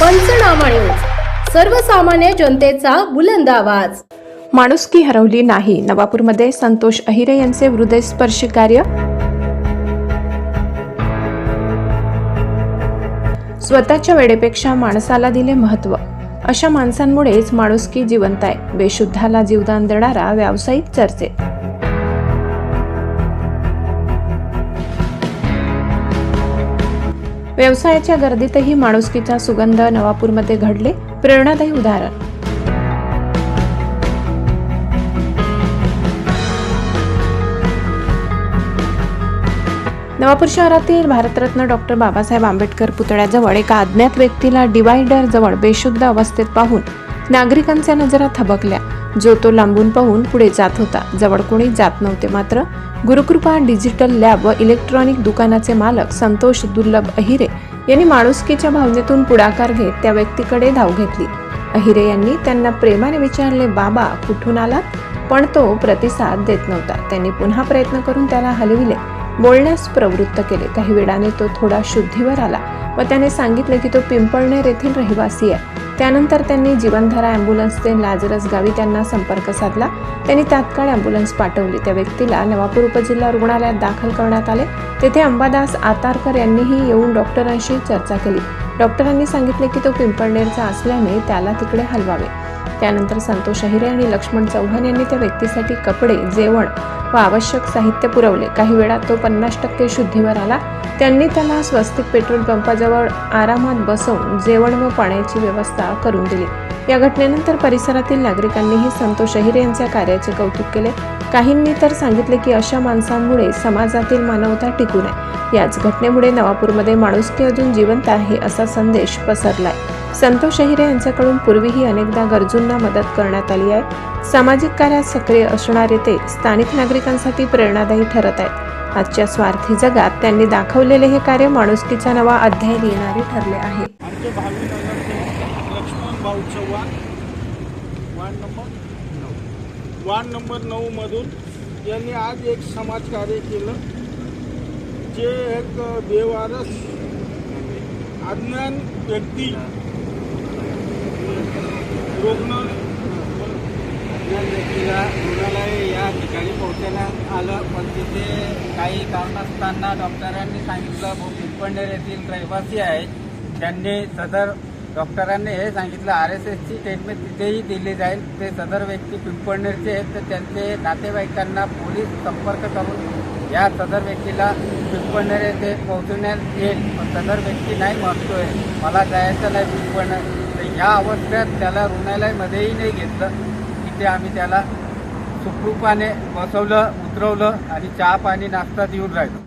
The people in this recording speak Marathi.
पंचनामा न्यूज सर्वसामान्य जनतेचा बुलंद आवाज. माणुसकी हरवली नाही. नवापूरमध्ये संतोष अहिरे यांचे हृदयस्पर्शी कार्य स्वतःच्या वेळेपेक्षा माणसाला दिले महत्त्व. अशा माणसांमुळेच माणुसकी जिवंत आहे. बेशुद्धाला जीवदान देणारा व्यावसायिक चर्चेत व्यवसायाच्या गर्दीतही माणुसकीचा सुगंध नवापूरमध्ये घडले. प्रेरणादायी उदाहरण. नवापूर शहरातील भारतरत्न डॉक्टर बाबासाहेब आंबेडकर पुतळ्याजवळ एका अज्ञात व्यक्तीला डिवायडर जवळ बेशुद्ध अवस्थेत पाहून नागरिकांच्या नजरा थबकल्या. जो तो लांबून पाहून पुढे जात होता. जवळ कोणी जात नव्हते मात्र गुरुकृपा डिजिटल लॅब व इलेक्ट्रॉनिक दुकानाचे मालक संतोष दुर्लभ अहिरे यांनी माणुसकीच्या भावनेतून पुढाकार घेत त्या व्यक्तीकडे धाव घेतली. अहिरे यांनी त्यांना प्रेमाने विचारले बाबा कुठून आलात? पण तो प्रतिसाद देत नव्हता. त्यांनी पुन्हा प्रयत्न करून त्याला हलविले. बोलण्यास प्रवृत्त केले. काही वेळाने तो थोडा शुद्धीवर आला व त्याने सांगितले की तो पिंपळनेर येथील रहिवासी आहे. त्यानंतर त्यांनी जीवनधारा ॲम्ब्युलन्सचे लाजरस गावी त्यांना संपर्क साधला. त्यांनी तात्काळ ॲम्ब्युलन्स पाठवली. त्या व्यक्तीला नवापूर उपजिल्हा रुग्णालयात दाखल करण्यात आले. तेथे अंबादास आतारकर यांनीही येऊन डॉक्टरांशी चर्चा केली. डॉक्टरांनी सांगितले की तो पिंपळनेरचा असल्याने त्याला तिकडे हलवावे. त्यानंतर संतोष अहिरे आणि लक्ष्मण चव्हाण यांनी त्या व्यक्तीसाठी कपडे जेवण व आवश्यक साहित्य पुरवले. काही वेळात तो पन्नास टक्के शुद्धीवर आला. त्यांनी त्याला स्वस्तिक पेट्रोल पंपाजवळ आरामात बसवून जेवण व पाण्याची व्यवस्था करून दिली. या घटनेनंतर परिसरातील नागरिकांनीही संतोष अहिरे यांच्या कार्याचे कौतुक केले. काहींनी तर सांगितले की अशा माणसांमुळे समाजातील मानवता टिकून आहे याच घटनेमुळे नवापूरमध्ये माणुसकी अजून जिवंत आहे असा संदेश पसरलाय. संतोष अहिरे यांच्याकडून पूर्वीही अनेकदा गरजूंना मदत करण्यात आली आहे. सामाजिक कार्यात सक्रिय असणारे ते स्थानिक नागरिकांसाठी प्रेरणादायी ठरत आहेत. आजच्या स्वार्थी जगात त्यांनी दाखवलेले हे कार्य माणुसकीचा नवा अध्याय लिहिणारे ठरले आहे. लक्ष्मण भाऊ चव्हाण वार्ड नंबर नऊ. वार्ड नंबर नऊमधून यांनी आज एक समाजकार्य केलं जे एक बेवारस अज्ञान व्यक्ती रुग्ण त्या ठिकाणी पोहोचण्यात आलं पण तिथे काही कारण असताना डॉक्टरांनी सांगितलं भाऊ पिंपळनेर येथील रहिवासी आहेत. त्यांनी सदर डॉक्टरांनी हे सांगितलं आर एस एसची ट्रीटमेंट तिथेही दिली जाईल. ते सदर व्यक्ती पिंपळनेरचे आहेत तर त्यांचे नातेवाईकांना पोलीस संपर्क करून या सदर व्यक्तीला पिंपळनेर येथे पोहोचवण्यात येईल. पण सदर व्यक्ती नाही म्हणतोय मला जायचं नाही पिंपळनेर तर ह्या अवस्थेत त्याला रुग्णालयामध्येही नाही घेतलं. तिथे आम्ही त्याला सुखरूपाने बसवलं उतरवलं आणि चहा पाणी नाश्ता देऊन राहिलो.